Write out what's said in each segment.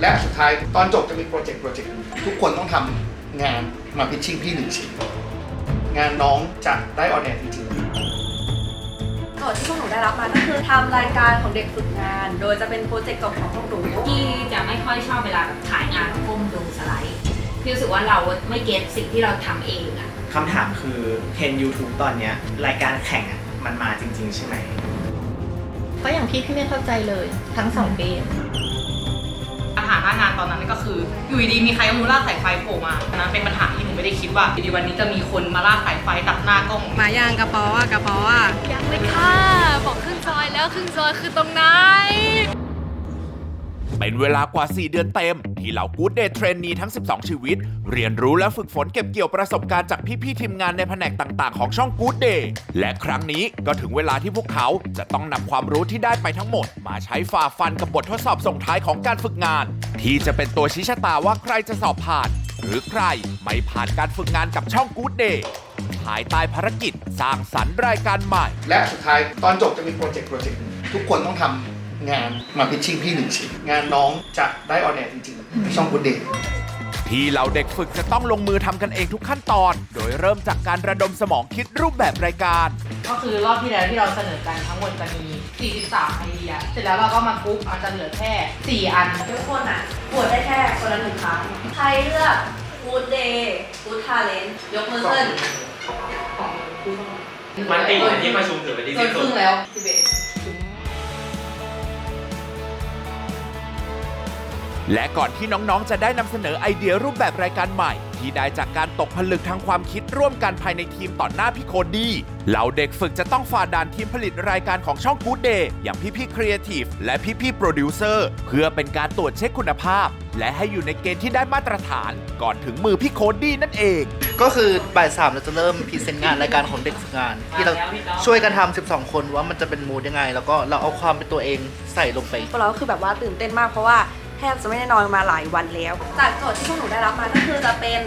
และสุดท้ายตอนจบจะมีโปรเจกต์โปรเจกต์หนึ่งทุกคนต้องทำงานมาพิชชิ่งพี่หนึ่งชิ้นงานน้องจะได้ออนแอร์จริงๆ โจทย์ที่พวกหนูได้รับมาก็คือทำรายการของเด็กฝึกงาน โดยจะเป็นโปรเจกต์จบของพวกหนูพี่จะไม่ค่อยชอบเวลาแบบถ่ายงานแล้วก้มดูสไลด์พี่รู้สึกว่าเราไม่เก็ตสิ่งที่เราทำเองอะคำถามคือเทรน YouTube ตอนเนี้ยรายการแข่งอะมันมาจริง ๆ ใช่ไหมเพราะอย่างพี่พี่ไม่เข้าใจเลยทั้งสองเกมปัญ หาหน้างานตอนนั้นก็คืออยู่ดีๆมีใครเอามือลากสายไฟโผล่มาอันนั้นเป็นปัญหาที่หนูไม่ได้คิดว่าอยู่ดีวันนี้จะมีคนมาลากสายไฟตัดหน้ากล้องมาย่างกระเป๋าอะกระเป๋าอะยังเลยค่ะบอกครึ่งซอยแล้วครึ่งซอยคือตรงไหน เป็นเวลากว่า 4 เดือนเต็ม ที่เหล่ากู๊ดเดย์เทรนนีทั้ง 12 ชีวิต เรียนรู้และฝึกฝนเก็บเกี่ยวประสบการณ์จากพี่ๆทีมงานในแผนกต่างๆ ของช่องกู๊ดเดย์และครั้งนี้ก็ถึงเวลาที่พวกเขาจะต้องนำความรู้ที่ได้ไปทั้งหมด มาใช้ฝ่าฟันกับบททดสอบส่งท้ายของการฝึกงาน ที่จะเป็นตัวชี้ชะตาว่าใครจะสอบผ่าน หรือใครไม่ผ่านการฝึกงานกับช่องกู๊ดเดย์ภายใต้ภารกิจสร้างสรรค์รายการใหม่ และสุดท้ายตอนจบจะมีโปรเจกต์โปรเจกต์หนึ่งทุกคนต้องทำ งานมาพิชชิ่งพี่หนึ่งชิ้นงานน้องจะได้ออนแอร์จริงๆที่ช่องกูเดย์ที่เหล่าเด็กฝึกจะต้องลงมือทำกันเองทุกขั้นตอน โดยเริ่มจากการระดมสมองคิดรูปแบบรายการ ก็คือรอบที่แล้วที่เราเสนอกันทั้งหมดจะมี 43ไอเดีย เสร็จแล้วเราก็มากรุ๊ปมันจะเหลือแค่ 4 อัน ทุกคนอะโหวตได้แค่คนละหนึ่งครั้ง ใครเลือก Good Day Good Talent ยกมือขึ้นมันติดที่ประชุมถือเป็นที่เกิสิ้นนคสุรึ่ดงแล้ว11 และก่อนที่น้องๆ จะได้นำเสนอไอเดียรูปแบบรายการใหม่ ที่ได้จากการตกผลึกทางความคิดร่วมกันภายในทีมต่อหน้าพี่โคดี้เหล่าเด็กฝึกจะต้องฝ่าด่านทีมผลิตรายการของช่อง Good Day อย่างพี่ๆครีเอทีฟและพี่ๆโปรดิวเซอร์เพื่อเป็นการตรวจเช็คคุณภาพ และให้อยู่ในเกณฑ์ที่ได้มาตรฐานก่อนถึงมือพี่โคดี้นั่นเอง ก็คือบ่ายสามเราจะเริ่มพรีเซนต์งานรายการของเด็กฝึกงาน ที่เราช่วยกันทำ12 คนว่ามันจะเป็นมูดยังไง แล้วก็เราเอาความเป็นตัวเองใส่ลงไป พวกเราก็คือแบบว่าตื่นเต้นมากเพราะว่า แทบจะไม่ได้นอนมาหลายวันแล้ว จากโจทย์ที่พวกหนูได้รับมาก็คือจะเป็น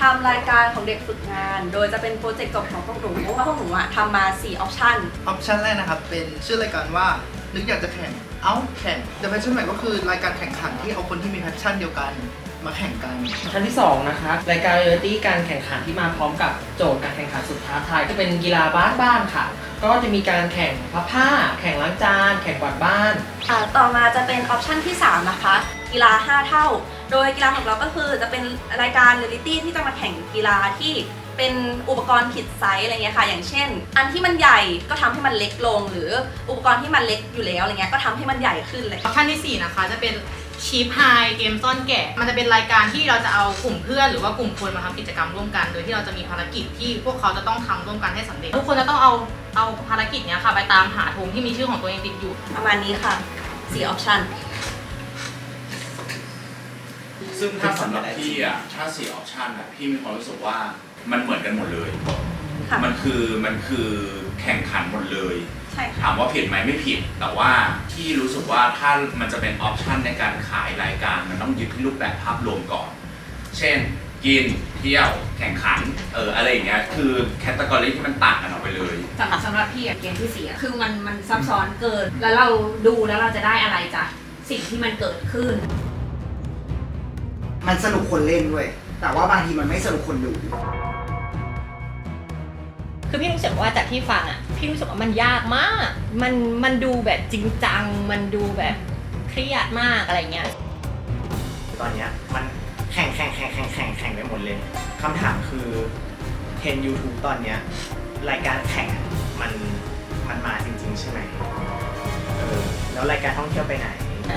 ทำรายการของเด็กฝึกงาน โดยจะเป็นโปรเจกต์จบของพวกหนูเพราะว่าพวกหนูอะทำมา 4 ออปชั่นออปชันแรกนะครับ เป็นชื่อรายการว่านึกอยากจะแข่ง เอ้าแข่ง The Passion ใหม่ก็คือรายการแข่งขันที่เอาคนที่มีแพชชั่นเดียวกันมาแข่งกัน ชั้นที่ 2 นะคะรายการเรตี้การแข่งขันที่มาพร้อมกับโจทย์การแข่งขันสุดท้าทายก็เป็นกีฬาบ้านบ้านๆค่ะ ก็จะมีการแข่งพับผ้า แข่งล้างจาน แข่งกวาดบ้าน อ่าต่อมาจะเป็นออปชันที่ 3 นะคะ กีฬา 5 เท่า โดยกีฬาของเราก็คือจะเป็นรายการเรียลิตี้ที่จะมาแข่งกีฬาที่เป็นอุปกรณ์ผิดไซส์อะไรเงี้ยค่ะ อย่างเช่น อันที่มันใหญ่ก็ทำให้มันเล็กลง หรืออุปกรณ์ที่มันเล็กอยู่แล้วอะไรเงี้ยก็ทำให้มันใหญ่ขึ้นเลย ออปชั่นที่ 4 นะคะ จะเป็น ชีพไฮเกมซ่อนแกะ มันจะเป็นรายการที่เราจะเอากลุ่มเพื่อนหรือว่ากลุ่มคนมาทำกิจกรรมร่วมกัน โดยที่เราจะมีภารกิจที่พวกเขาจะต้องทำร่วมกันให้สำเร็จ ทุกคนจะต้องเอาเอาภารกิจเนี้ยค่ะ ไปตามหาธงที่มีชื่อของตัวเองติดอยู่ ประมาณนี้ค่ะ4ออปชันซึ่งถ้าสำหรับพี่อะถ้าสี่ออปชันอะพี่มีความรู้สึกว่ามันเหมือนกันหมดเลย ค่ะ มันคือมันคือแข่งขันหมดเลย ใช่ค่ะถามว่าผิดไหมไม่ผิด แต่ว่าที่รู้สึกว่าถ้ามันจะเป็นออปชันในการขายรายการ มันต้องยึดที่รูปแบบภาพรวมก่อน เช่น กินเที่ยวแข่งขันเอออะไรอย่างเงี้ยคือแคตตากรีที่มันต่างกันออกไปเลย สำหรับสำหรับพี่อะเกมที่สี่อะคือมันมันซับซ้อนเกิน แล้วเราดูแล้วเราจะได้อะไรจากสิ่งที่มันเกิดขึ้น มันสนุกคนเล่นด้วยแต่ว่าบางทีมันไม่สนุกคนดู คือพี่รู้สึกว่าจากที่ฟังอะ พี่รู้สึกว่ามันยากมาก มันมันดูแบบจริงจัง มันดูแบบเครียดมากอะไรเงี้ย ตอนเนี้ยมันแข่งแข่งแข่งแข่งแข่งแข่งไปหมดเลยคำถามคือเทรน YouTube ตอนเนี้ยรายการแข่งอะมันมันมาจริง ๆ ใช่ไหมเออแล้วรายการท่องเที่ยวไปไหน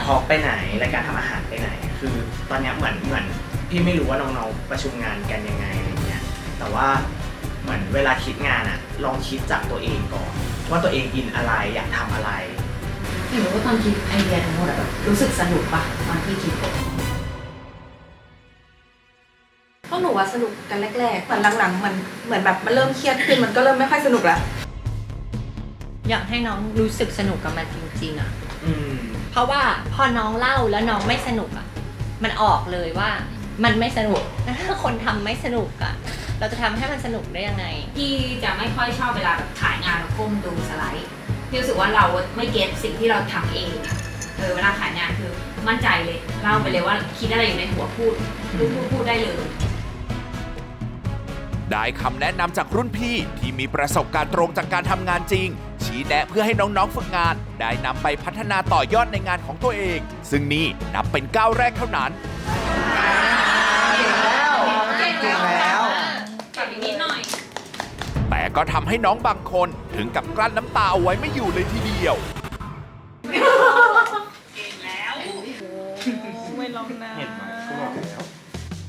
ทอกไปไหน รายการทำอาหารไปไหน คือตอนเนี้ยเหมือนเหมือนพี่ไม่รู้ว่าน้องๆประชุมงานกันยังไงอะไรเงี้ยแต่ว่า เหมือนเวลาคิดงานอะลองคิดจากตัวเองก่อน ว่าตัวเองอินอะไรอยากทำอะไรหรือว่าตอนคิดไอเดียทั้งหมดอะแบบรู้สึกสนุกปะตอนที่คิดพวกหนูว่าสนุกกันแรกๆเหมือนหลังๆมันเหมือนแบบมันเริ่มเครียดขึ้นมันก็เริ่มไม่ค่อยสนุกละอยากให้น้องรู้สึกสนุกกับมันจริงๆอะอืมเพราะว่าพอน้องเล่าแล้วน้องไม่สนุกอะ มันออกเลยว่ามันไม่สนุกถ้าคนทำไม่สนุกอะ เราจะทำให้มันสนุกได้ยังไง พี่จะไม่ค่อยชอบเวลาแบบถ่ายงานแล้วก้มดูสไลด์ พี่รู้สึกว่าเราไม่เก็ตสิ่งที่เราทำเองอะเออเวลาขายงานคือมั่นใจเลยเล่าไปเลยว่าคิดอะไรอยู่ในหัวพูดพูดพูดพูดได้เลย ได้คำแนะนำจากรุ่นพี่ที่มีประสบการณ์ตรงจากการทำงานจริง ชี้แนะเพื่อให้น้องๆฝึกงาน ได้นำไปพัฒนาต่อยอดในงานของตัวเอง ซึ่งนี่นับเป็นก้าวแรกเท่านั้น เก่งแล้ว กับอีกนิดหน่อย แต่ ก็ทำให้น้องบางคนถึงกับกลั้นน้ำตาเอาไว้ไม่อยู่เลยทีเดียว ไม่ลองนะ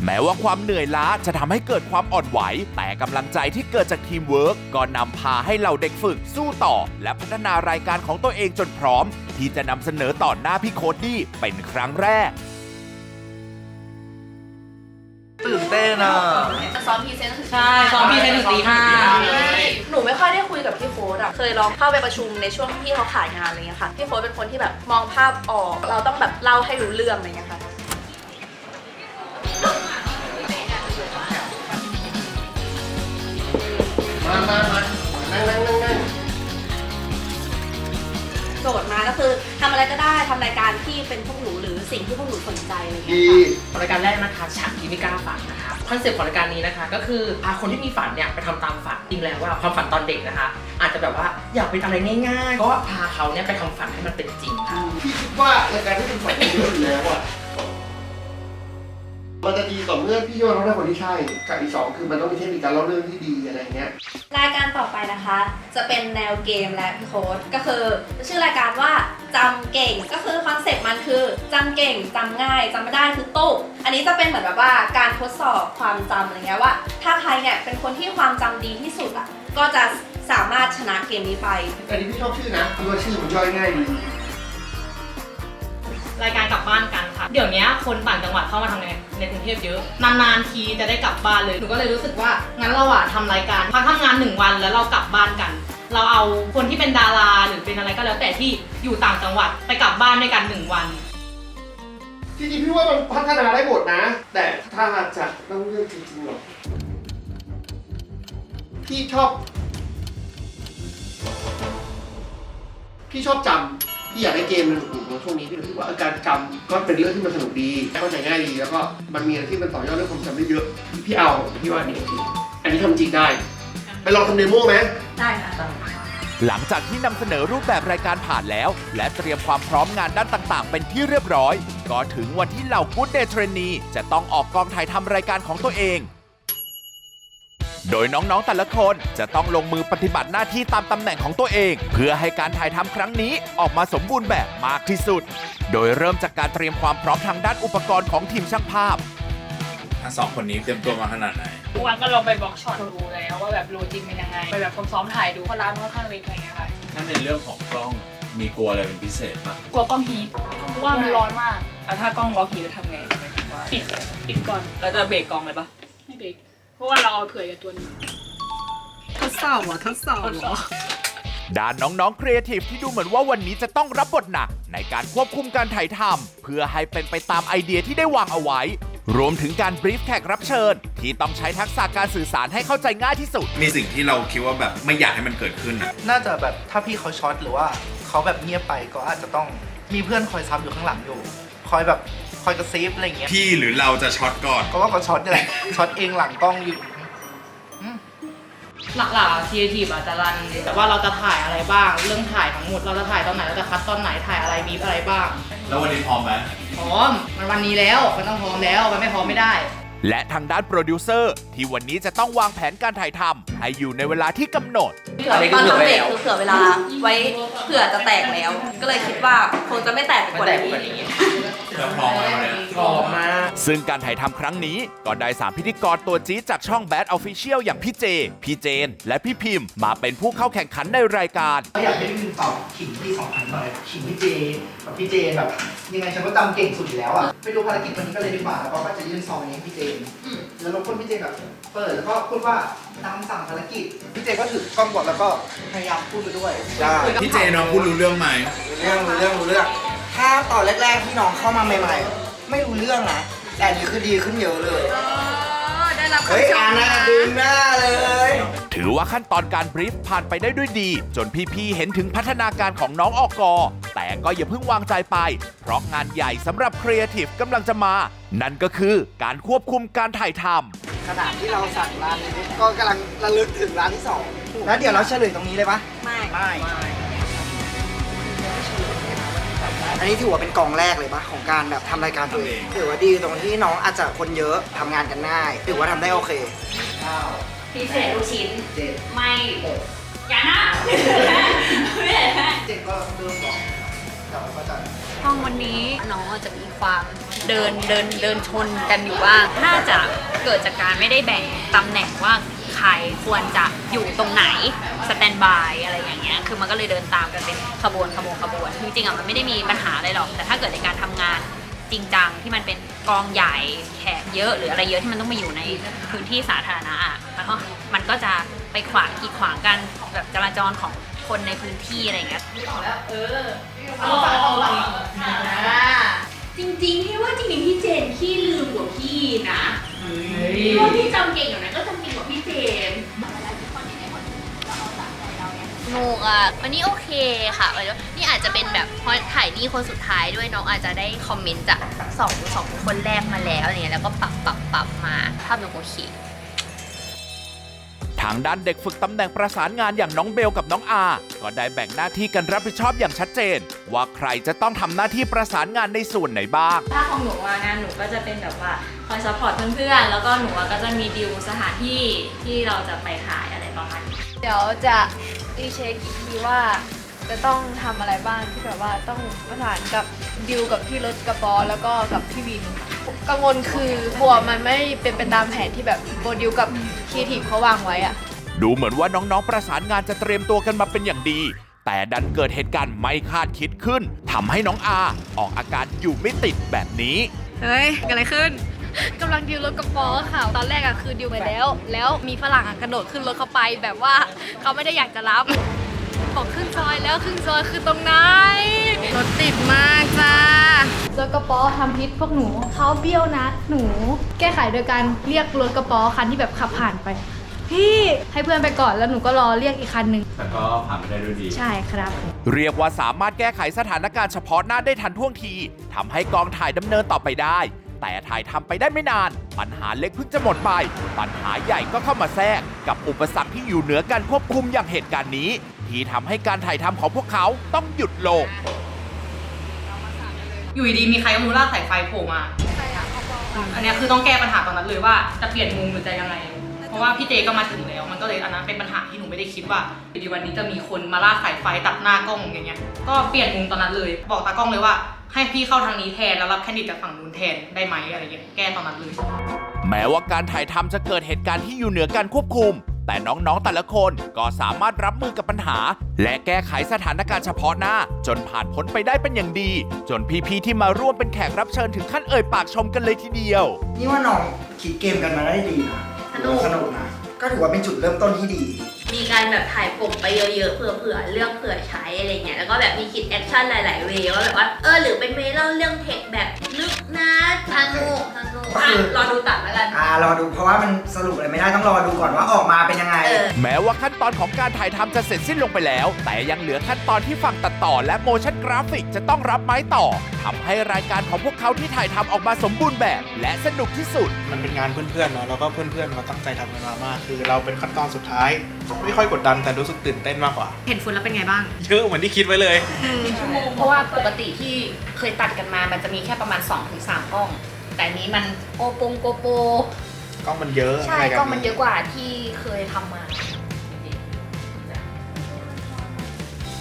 แม้ว่าความเหนื่อยล้าจะทำให้เกิดความอ่อนไหว แต่กำลังใจที่เกิดจากทีมเวิร์กก็นำพาให้เหล่าเด็กฝึกสู้ต่อ และพัฒนารายการของตัวเองจนพร้อม ที่จะนำเสนอต่อหน้าพี่โคดดี้เป็นครั้งแรก เต้นอะจะซ้อมพรีเซนต์ถึงใช่ซ้อมพรีเซนต์ถึงตีห้า หนูไม่ค่อยได้คุยกับพี่โค้ดอะเคยลองเข้าไปประชุมในช่วงที่เขาขายงานอะไรเงี้ยค่ะ พี่โค้ดเป็นคนที่แบบมองภาพออก เราต้องแบบเล่าให้รู้เรื่องอะไรเงี้ยค่ะ มามามานั่งนั่งนั่งนั่งโจทย์มาก็คือทำอะไรก็ได้ทำรายการที่เป็นพวกหนูหรือสิ่งที่พวกหนูสนใจอะไรเงี้ยดี ค่ะ รายการแรกนะคะฉากที่ไม่กล้าฝันนะคะ คอนเซ็ปต์ของรายการนี้นะคะ ก็คือพาคนที่มีฝันเนี่ยไปทำตามฝันจริงแล้วว่าความฝันตอนเด็กนะคะ อาจจะแบบว่าอยากเป็นอะไรง่ายๆ ก็พาเขาเนี่ยไปทำฝันให้มันเป็นจริงค่ะพี่คิดว่ารายการที่เป็นฝันที่เยอะอยู่แล้วอะมันจะดีต่อเมื่อพี่ยอดเราได้คนที่ใช่กับอีกสองคือมันต้องมีเทคนิคการเล่าเรื่องที่ดีอะไรเงี้ย รายการต่อไปนะคะ จะเป็นแนวเกมและพี่โค้ดก็คือชื่อรายการว่า จำเก่งก็คือคอนเซ็ปต์มันคือจำเก่งจำง่ายจำไม่ได้คือตู้อันนี้จะเป็นเหมือนแบบว่าการทดสอบความจำอะไรเงี้ยว่า ถ้าใครเนี่ยเป็นคนที่ความจำดีที่สุดอะก็จะสามารถชนะเกมนี้ไป อันนี้พี่ชอบชื่อนะคือว่าชื่อมันย่อยง่ายดี รายการกลับบ้านกันค่ะ เดี๋ยวนี้คนต่างจังหวัดเข้ามาทำในในกรุงเทพเยอะ นานๆทีจะได้กลับบ้านเลย หนูก็เลยรู้สึกว่า งั้นเราอะทำรายการพักทำงานหนึ่งวันแล้วเรากลับบ้านกัน เราเอาคนที่เป็นดาราหรือ เป็นอะไรก็แล้วแต่ที่อยู่ต่างจังหวัดไปกลับบ้านด้วยกันหนึ่งวัน จริงๆพี่ว่ามันพัฒนาได้หมดนะ แต่ถ้าจะต้องเลือกจริงๆหรอพี่ชอบ พี่ชอบจำพี่อยากได้เกมมันสนุกๆช่วงนี้พี่รู้สึกว่าอาการจำก็เป็นเรื่องที่มันสนุกดีเข้าใจง่ายดีแล้วก็มันมีอะไรที่มันต่อยอดเรื่องความจำได้เยอะพี่เอาพี่ว่านี่โอเคอันนี้ทำจริงได้ไปลองทำเดโมไหมได้ค่ะ หลังจากที่นำเสนอรูปแบบรายการผ่านแล้ว และเตรียมความพร้อมงานด้านต่างๆ เป็นที่เรียบร้อย ก็ถึงวันที่เหล่า Good Day Trainee จะต้องออกกองถ่ายทำรายการของตัวเอง โดยน้องๆแต่ละคนจะต้องลงมือปฏิบัติหน้าที่ตามตำแหน่งของตัวเอง เพื่อให้การถ่ายทำครั้งนี้ออกมาสมบูรณ์แบบมากที่สุด โดยเริ่มจากการเตรียมความพร้อมทางด้านอุปกรณ์ของทีมช่างภาพ ทั้งสองคนนี้เตรียมตัวมาขนาดไหน ทุกวันก็ลองไปบล็อกช็อตดูแล้วว่าแบบรูจริงเป็นยังไง ไปแบบซ้อมๆถ่ายดูเพราะร้านค่อนข้างเล็กอะไรเงี้ยค่ะถ้าในเรื่องของกล้องมีกลัวอะไรเป็นพิเศษปะกลัวกล้องฮีทเพราะว่ามันร้อนมากแล้วถ้ากล้องล็อกฮีทจะทำไงปิดปิดก่อนแล้วจะเบรกกล้องเลยปะไม่เบรกเพราะว่าเราเอาเผื่อกับตัวนี้ทดสอบเหรอทดสอบเหรอด้านน้องๆครีเอทีฟที่ดูเหมือนว่าวันนี้จะต้องรับบทหนัก ในการควบคุมการถ่ายทำเพื่อให้เป็นไปตามไอเดียที่ได้วางเอาไว้ รวมถึงการบรีฟแขกรับเชิญ ที่ต้องใช้ทักษะการสื่อสารให้เข้าใจง่ายที่สุด มีสิ่งที่เราคิดว่าแบบไม่อยากให้มันเกิดขึ้นอะน่าจะแบบถ้าพี่เขาช็อตหรือว่าเขาแบบเงียบไปก็อาจจะต้องมีเพื่อนคอยซับอยู่ข้างหลังอยู่ คอยแบบคอยกระซิบอะไรอย่างเงี้ยพี่หรือเราจะช็อตก่อน ก็ว่าก็ช็อตนี่แหละช็อตเองหลังกล้องอยู่หลักๆทีทีอาจจะรันแต่ว่าเราจะถ่ายอะไรบ้าง เรื่องถ่ายทั้งหมด เราจะถ่ายตอนไหน เราจะคัดตอนไหน ถ่ายอะไรบีบอะไรบ้าง แล้ววันนี้พร้อมไหมพร้อม มันวันนี้แล้ว มันต้องพร้อมแล้ว มันไม่พร้อมไม่ได้ และทางด้านโปรดิวเซอร์ที่วันนี้จะต้องวางแผนการถ่ายทำให้อยู่ในเวลาที่กำหนดตอนทำเบรกคือเผื่อเวลาไว้เผื่อจะแตกแล้ว ก็เลยคิดว่าคงจะไม่แตกไปกว่านี้ แล้วพร้อมไหมวันเนี้ยพร้อมมากซึ่งการถ่ายทำครั้งนี้ก็ได้3พิธีกรตัวจี๊ดจากช่อง Bad Official อย่างพี่เจ พี่เจน และพี่พิมพ์ มาเป็นผู้เข้าแข่งขันในรายการอยากให้พี่ตอบขิงพี่สองพันหน่อยขิงพี่เจแบบพี่เจแบบยังไงฉันก็จำเก่งสุดอยู่แล้วอะไปดูภารกิจวันนี้ก็เลยดีกว่าแล้วก็จะยื่นซองนี้ให้พี่เจนแล้วรบกวนพี่เจนแบบเปิดแล้วก็พูดว่าตามสั่งภารกิจพี่เจก็ถือกล้องบดแล้วก็พยายามพูดไปด้วยพี่เจน้องพูดรู้เรื่องไหมรู้เรื่องรู้เรื่องรู้เรื่อง ถ้าตอนแรกๆที่น้องเข้ามาใหม่ๆ ไม่รู้เรื่องนะ แต่อันนี้คือดีขึ้นเยอะเลยได้ได้รับเฮ้ยคำชอ่ามนหน้านะดึงหน้าเลย ถือว่าขั้นตอนการบรีฟผ่านไปได้ด้วยดี จนพี่ๆเห็นถึงพัฒนาการของน้องออกอ แต่ก็อย่าเพิ่งวางใจไป เพราะงานใหญ่สำหรับครีเอทีฟกำลังจะมา นั่นก็คือการควบคุมการถ่ายทำขณะที่เราสั่งร้านนี้ก็กำลังระลึกถึงร้านที่สองแล้วเดี๋ยวเราเฉลยตรงนี้เลยปะไม่ ไม่ อันนี้ถือว่าเป็นกองแรกเลยปะของการแบบทำรายการตัวเองถือว่าดีตรงที่น้องอาจจะคนเยอะทำงานกันง่ายถือว่าทำได้โอเคพิเศษลูกชิ้น เจ็ดไม่อย่านะไม่ได้เจ็ดก็เริ่มบอกแต่ว่าก็จะห้องวันนี้น้องจะมีความเดินเดินเดินชนกันอยู่บ้างน่าจะเกิดจากการไม่ได้แบ่งตำแหน่งว่า ใครควรจะอยู่ตรงไหนสแตนบายอะไรอย่างเงี้ยคือมันก็เลยเดินตามกันเป็นขบวนขบวนขบวนจริงๆอะมันไม่ได้มีปัญหาอะไรหรอก แต่ถ้าเกิดในการทำงานจริงจังที่มันเป็นกองใหญ่แขกเยอะ หรืออะไรเยอะที่มันต้องมาอยู่ในพื้นที่สาธารณะอะมันก็มันก็จะไปขวางกีดขวางกันแบบจราจรของคนในพื้นที่อะไรอย่างเงี้ยจริงๆพี่ว่าจริงๆพี่เจนพี่ลืมกว่าพี่นะพี่ว่าพี่จำเก่งอยู่นะ นสนุกอะวันนี้โอเคค่ะแล้วนี่อาจจะเป็นแบบเพราะถ่ายนี่คนสุดท้ายด้วยน้องอาจจะได้คอมเมนต์จากสองสองคนแรกมาแล้วอะไรเงี้ยแล้วก็ปรับปรับปรับมาภาพหนูโอเค ทางด้านเด็กฝึกตำแหน่งประสานงานอย่างน้องเบลกับน้องอาก็ได้แบ่งหน้าที่กันรับผิดชอบอย่างชัดเจน ว่าใครจะต้องทำหน้าที่ประสานงานในส่วนไหนบ้าง ถ้าของหนูอะงานหนูก็จะเป็นแบบว่าคอยซัพพอร์ตเพื่อนๆ แล้วก็หนูอะก็จะมีดิวสถานที่ที่เราจะไปถ่ายอะไรประมาณนี้เดี๋ยวจะรีเช็คอีกทีว่าจะต้องทำอะไรบ้างที่แบบว่าต้องประสานกับดิวกับที่รถกระปอแล้วก็กับพี่วิน กังวลคือกลัวมันไม่เป็นไปตามแผนที่แบบโบดิวกับครีเอทีฟเขาวางไว้อะดูเหมือนว่าน้องๆประสานงานจะเตรียมตัวกันมาเป็นอย่างดี แต่ดันเกิดเหตุการณ์ไม่คาดคิดขึ้นทำให้น้องอาออกอาการอยู่ไม่ติดแบบนี้ เฮ้ยเกิดอะไรขึ้น กำลังดิวรถกระปอค่ะ ตอนแรกอะคือดิวไปแล้ว แล้วมีฝรั่งอะกระโดดขึ้นรถเข้าไปแบบว่าเขาไม่ได้อยากจะรับ บอกขึ้นซอยแล้วขึ้นซอยคือตรงไหน รถติดมากจ้ารถกระป๋อทำพิษพวกหนูเขาเบี้ยวนัดหนู แก้ไขโดยการเรียกรถกระป๋อคันที่แบบขับผ่านไป พี่ให้เพื่อนไปก่อนแล้วหนูก็รอเรียกอีกคันหนึ่งแต่ก็ผ่านไปได้ด้วยดี ใช่ครับ เรียกว่าสามารถแก้ไขสถานการณ์เฉพาะหน้าได้ทันท่วงทีทำให้กองถ่ายดำเนินต่อไปได้ แต่ถ่ายทำไปได้ไม่นาน ปัญหาเล็กเพิ่งจะหมดไป ปัญหาใหญ่ก็เข้ามาแทรก กับอุปสรรคที่อยู่เหนือการควบคุมอย่างเหตุการณ์นี้ ที่ทำให้การถ่ายทำของพวกเขาต้องหยุดลง อยู่ดีๆมีใครก็ไมูลากสายไฟโผล่มา อันเนี้ยคือต้องแก้ปัญหาตอนนั้นเลยว่าจะเปลี่ยนมุมหรือจะยังไง เพราะว่าพี่เจก็มาถึงแล้ว มันก็เลยอันนั้นเป็นปัญหาที่หนูไม่ได้คิดว่าอยู่ดีวันนี้จะมีคนมาลากสายไฟตัดหน้ากล้องอย่างเงี้ย ก็เปลี่ยนมุมตอนนั้นเลย บอกตากล้องเลยว่า ให้พี่เข้าทางนี้แทนแล้วรับแคนดิดจากฝั่งนู้นแทนได้ไหมอะไรเงี้ย แก้ตอนนั้นเลย แม้ว่าการถ่ายทำจะเกิดเหตุการณ์ที่อยู่เหนือการควบคุม แต่น้องๆแต่ละคนก็สามารถรับมือกับปัญหา และแก้ไขสถานการณ์เฉพาะหน้า จนผ่านพ้นไปได้เป็นอย่างดี จนพี่ๆที่มาร่วมเป็นแขกรับเชิญถึงขั้นเอ่ยปากชมกันเลยทีเดียว นี่ว่าน้องคิดเกมกันมาได้ดีนะถือว่าสนุกนะ ก็ถือว่าเป็นจุดเริ่มต้นที่ดี มีการแบบถ่ายผมไปเยอะๆเผื่อๆเลือกเผื่อใช้อะไรเงี้ยแล้วก็แบบมีคิดแอคชั่นหลายๆเวย์ว่าแบบว่าเออหรือเป็นเวย์เล่าเรื่องเทคแบบลึกนะสนุกสนุก ก็คือรอดูตัดแล้วกัน อ่ารอดูเพราะว่ามันสรุปอะไรไม่ได้ต้องรอดูก่อนว่าออกมาเป็นยังไงแม้ว่าขั้นตอนของการถ่ายทำจะเสร็จสิ้นลงไปแล้ว แต่ยังเหลือขั้นตอนที่ฝั่งตัดต่อและโมชั่นกราฟิกจะต้องรับไม้ต่อทำให้รายการของพวกเขาที่ถ่ายทำออกมาสมบูรณ์แบบ และสนุกที่สุด มันเป็นงานเพื่อนๆเนาะแล้วก็เพื่อนๆเขาตั้งใจทำกันมามาก คือเราเป็นขั้นตอนสุดท้าย ไม่ค่อยกดดันแต่รู้สึกตื่นเต้นมากกว่า เห็นฝุ่นแล้วเป็นไงบ้าง เยอะเหมือนที่คิดไว้เลยชั่วโมงเพราะว่าปกติที่เคยตัดกันมา มันจะมีแค่ประมาณ2-3กล้อง แต่อันนี้มันโอปงโกโป กล้องมันเยอะใช่อะไรกักล้องมันเยอะกว่าที่เคยทำมา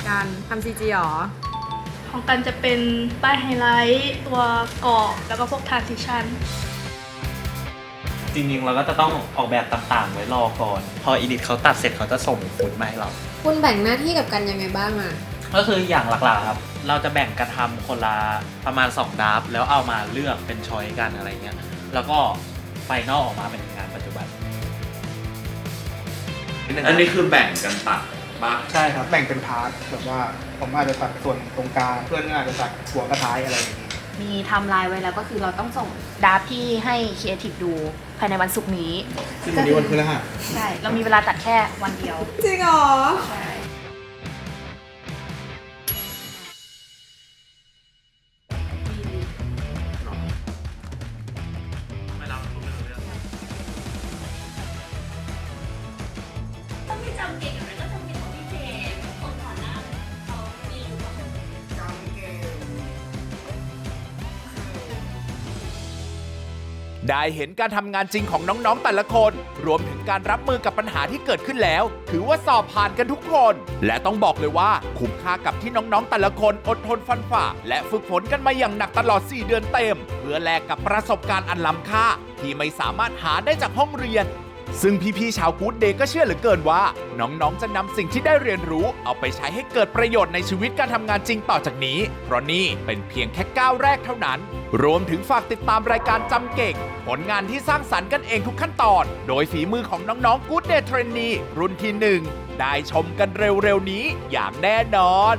การทำซีจีหรอ ของกันจะเป็นป้ายไฮไลท์ตัวกรอบแล้วก็พวกทรานซิชันจริงๆ เราก็จะต้องออกแบบต่างๆ ไว้รอก่อน พออีดิทเขาตัดเสร็จเขาจะส่งฟุตมาให้เรา คุณแบ่งหน้าที่กับกันยังไงบ้างอะก็คืออย่างหลักๆครับ เราจะแบ่งกันทำคนละประมาณ 2ดับแล้วเอามาเลือกเป็นช้อยกันอะไรเงี้ยแล้วก็ไฟนอลออกมาเป็นงานปัจจุบัน อันนี้คือแบ่งกันตัดบ้างใช่ครับแบ่งเป็นพาร์ทแบบว่าผมอาจจะตัดส่วนตรงกลางเพื่อนก็อาจจะตัดหัวกระท้ายอะไรอย่างนี้มีไทม์ไลน์ไว้แล้วก็คือเราต้องส่งดราฟที่ให้ครีเอทีฟดูภายในวันศุกร์นี้ซึ่งวันนี้วันพฤหัสใช่ เรามีเวลาตัดแค่วันเดียว จริงเหรอ ได้เห็นการทำงานจริงของน้องๆ แต่ละคน รวมถึงการรับมือกับปัญหาที่เกิดขึ้นแล้ว ถือว่าสอบผ่านกันทุกคน และต้องบอกเลยว่า คุ้มค่ากับที่น้องๆ แต่ละคนอดทนฟันฝ่า และฝึกฝนกันมาอย่างหนักตลอด 4 เดือนเต็ม เพื่อแลกกับประสบการณ์อันล้ำค่า ที่ไม่สามารถหาได้จากห้องเรียน ซึ่งพี่ๆชาวกู๊ดเดย์ก็เชื่อเหลือเกินว่า น้องๆจะนำสิ่งที่ได้เรียนรู้ เอาไปใช้ให้เกิดประโยชน์ในชีวิตการทำงานจริงต่อจากนี้ เพราะนี่เป็นเพียงแค่ก้าวแรกเท่านั้น รวมถึงฝากติดตามรายการจำเก่ง ผลงานที่สร้างสรรค์กันเองทุกขั้นตอน โดยฝีมือของน้องๆกู๊ดเดย์เทรนนีรุ่นที่หนึ่งได้ชมกันเร็วๆนี้อย่างแน่นอน